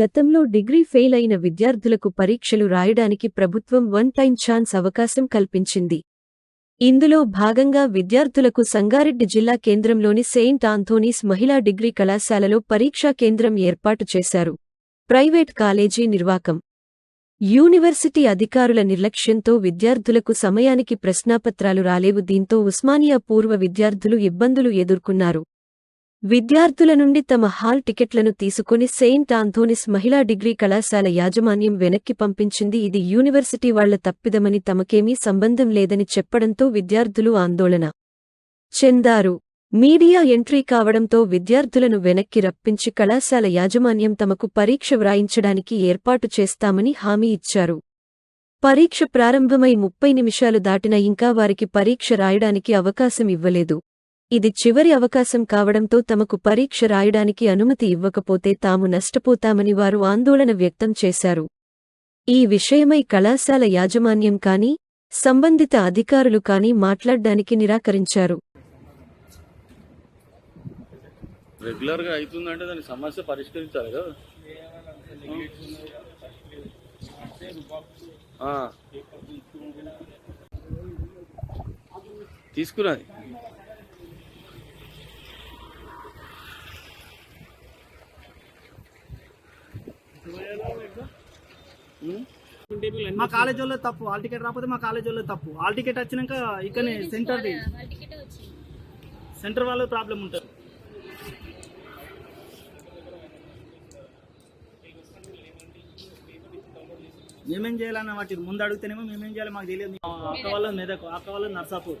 గతంలో degree fail అయిన విద్యార్థులకు పరీక్షలు రాయడానికి ప్రభుత్వం వన్ టైం ఛాన్స్ అవకాశం కల్పించింది. ఇందులో భాగంగా విద్యార్థులకు సంగారెడ్డి జిల్లా కేంద్రంలోని సెయింట్ ఆంథోనీస్ మహిళా డిగ్రీ కళాశాలలో పరీక్షా కేంద్రం ఏర్పాటు చేశారు. Private college నిర్వాకం. యూనివర్సిటీ అధికారుల నిర్లక్ష్యంతో విద్యార్థులకు సమయానికి ప్రశ్నాపత్రాలు రాలేవు. దీంతో ఉస్మానియా పూర్వ విద్యార్థులు ఇబ్బందులు ఎదుర్కొన్నారు. విద్యార్థుల నుండి తమ హాల్ టికెట్లను తీసుకుని సెయింట్ ఆంథోనిస్ మహిళా డిగ్రీ కళాశాల యాజమాన్యం వెనక్కి పంపించింది. ఇది యూనివర్సిటీ వాళ్ళ తప్పిదమని తమకేమీ సంబంధం లేదని చెప్పడంతో విద్యార్థులు ఆందోళన చెందారు. మీడియా ఎంట్రీ కావడంతో విద్యార్థులను వెనక్కి రప్పించి కళాశాల యాజమాన్యం తమకు పరీక్ష వ్రాయించడానికి ఏర్పాటు చేస్తామని హామీ ఇచ్చారు. పరీక్ష ప్రారంభమై ముప్పై నిమిషాలు దాటినా ఇంకా వారికి పరీక్ష రాయడానికి అవకాశం ఇవ్వలేదు. ఇది చివరి అవకాశం కావడంతో తమకు పరీక్ష రాయడానికి అనుమతి ఇవ్వకపోతే తాము నష్టపోతామని వారు ఆందోళన వ్యక్తం చేశారు. ఈ విషయమై కళాశాల యాజమాన్యం కానీ సంబంధిత అధికారులు కానీ మాట్లాడ్డానికి నిరాకరించారు. రెగ్యులర్గా అవుతుందంటే దాని సమస్య పరిష్కరించాలి కదా. మా కాలేజ్ వాళ్ళు తప్పు. హాల్ టికెట్ రాకపోతే మా కాలేజ్ వాళ్ళు తప్పు. హాల్ టికెట్ వచ్చినాక ఇక్కడనే సెంటర్ సెంటర్ వాళ్ళు ప్రాబ్లం ఉంటుంది. మేమేం చేయాలన్న వాటి ముందు అడిగితేనేమో మేమేం చేయాలి మాకు తెలియదు. మా అక్క వాళ్ళ మెదక్ అక్క వాళ్ళ నర్సాపూర్.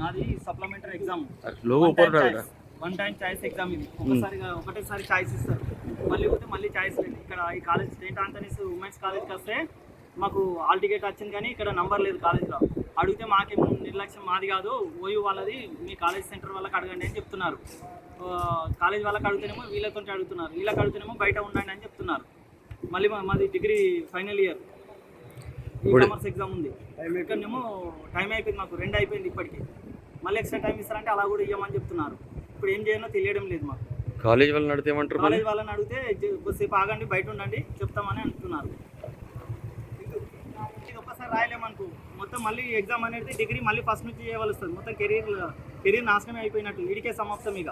నాది సప్లిమెంటరీ ఎగ్జామ్ లోగో. వన్ టైం చాయిస్ ఎగ్జామ్ ఇది. ఒకసారిగా ఒకటేసారి చాయిస్ ఇస్తారు. మళ్ళీ పోతే మళ్ళీ చాయిస్ లేదు. ఇక్కడ ఈ కాలేజ్ స్టేట్ ఆంథనీస్ ఉమెన్స్ కాలేజ్కి వస్తే మాకు హాల్ టికెట్ వచ్చింది కానీ ఇక్కడ నంబర్ లేదు కాలేజ్లో అడిగితే మాకేం నిర్లక్ష్యం మాది కాదు. ఓయూ వాళ్ళది మీ కాలేజ్ సెంటర్ వాళ్ళకి అడగండి అని చెప్తున్నారు. కాలేజ్ వాళ్ళకి అడిగితేనేమో వీళ్ళతో అడుగుతున్నారు. వీళ్ళకి అడిగితేనేమో బయట ఉండండి అని చెప్తున్నారు. మళ్ళీ మాది డిగ్రీ ఫైనల్ ఇయర్ ఇప్పుడు- ఎగ్జామ్ ఉంది. ఇక్కడనేమో టైం అయిపోయింది మాకు రెండు అయిపోయింది ఇప్పటికి. మళ్ళీ ఎక్స్ట్రా టైం ఇస్తారంటే అలా కూడా ఇవ్వమని చెప్తున్నారు. ఇప్పుడు ఏం చేయాలో తెలియడం లేదు మాకు. కాలేజ్ వాళ్ళని ఏమంటారు మళ్ళీ కాలేజ్ వాళ్ళని అడిగితే కొద్దిసేపు ఆగండి బయట ఉండండి చెప్తామని అంటున్నారు. ఇది ఒక్కసారి రాయలేమనుకో మొత్తం మళ్ళీ ఎగ్జామ్ అనేది డిగ్రీ మళ్ళీ ఫస్ట్ నుంచి చేయవలసి వస్తుంది. మొత్తం కెరీర్ కెరీర్ నాశనమే అయిపోయినట్టు వీడికే సమాప్తం ఇక.